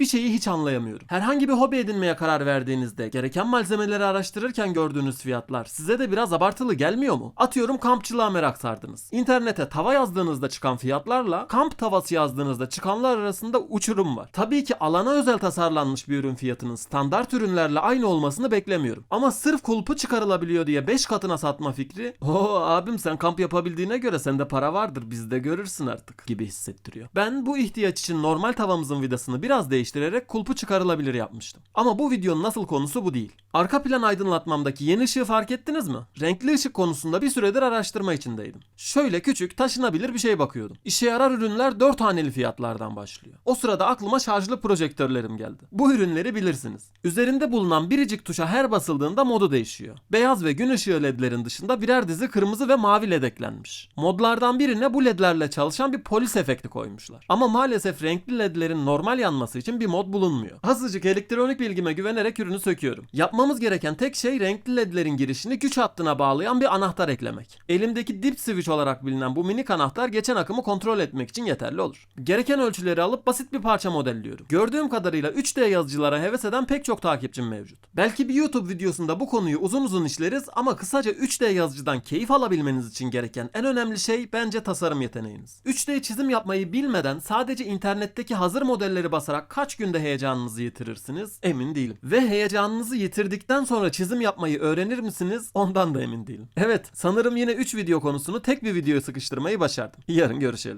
Bir şeyi hiç anlayamıyorum. Herhangi bir hobi edinmeye karar verdiğinizde gereken malzemeleri araştırırken gördüğünüz fiyatlar size de biraz abartılı gelmiyor mu? Atıyorum kampçılığa merak sardınız. İnternete tava yazdığınızda çıkan fiyatlarla kamp tavası yazdığınızda çıkanlar arasında uçurum var. Tabii ki alana özel tasarlanmış bir ürün fiyatının standart ürünlerle aynı olmasını beklemiyorum. Ama sırf kulpu çıkarılabiliyor diye 5 katına satma fikri o abim sen kamp yapabildiğine göre sende para vardır biz de görürsün artık gibi hissettiriyor. Ben bu ihtiyaç için normal tavamızın vidasını biraz değiştirerek kulpu çıkarılabilir yapmıştım. Ama bu videonun asıl konusu bu değil. Arka plan aydınlatmamdaki yeni ışığı fark ettiniz mi? Renkli ışık konusunda bir süredir araştırma içindeydim. Şöyle küçük taşınabilir bir şey bakıyordum. İşe yarar ürünler 4 haneli fiyatlardan başlıyor. O sırada aklıma şarjlı projektörlerim geldi. Bu ürünleri bilirsiniz. Üzerinde bulunan biricik tuşa her basıldığında modu değişiyor. Beyaz ve gün ışığı ledlerin dışında birer dizi kırmızı ve mavi led eklenmiş. Modlardan birine bu ledlerle çalışan bir polis efekti koymuşlar. Ama maalesef renkli ledlerin normal yanması için bir mod bulunmuyor. Azıcık elektronik bilgime güvenerek ürünü söküyorum. Yapmamız gereken tek şey renkli ledlerin girişini güç hattına bağlayan bir anahtar eklemek. Elimdeki dip switch olarak bilinen bu minik anahtar geçen akımı kontrol etmek için yeterli olur. Gereken ölçüleri alıp basit bir parça modelliyorum. Gördüğüm kadarıyla 3D yazıcılara heves eden pek çok takipçim mevcut. Belki bir YouTube videosunda bu konuyu uzun uzun işleriz ama kısaca 3D yazıcıdan keyif alabilmeniz için gereken en önemli şey bence tasarım yeteneğiniz. 3D çizim yapmayı bilmeden sadece internetteki hazır modelleri basarak kaç günde heyecanınızı yitirirsiniz emin değilim. Ve heyecanınızı yitirdikten sonra çizim yapmayı öğrenir misiniz ondan da emin değilim. Evet sanırım yine 3 video konusunu tek bir videoya sıkıştırmayı başardım. Yarın görüşelim.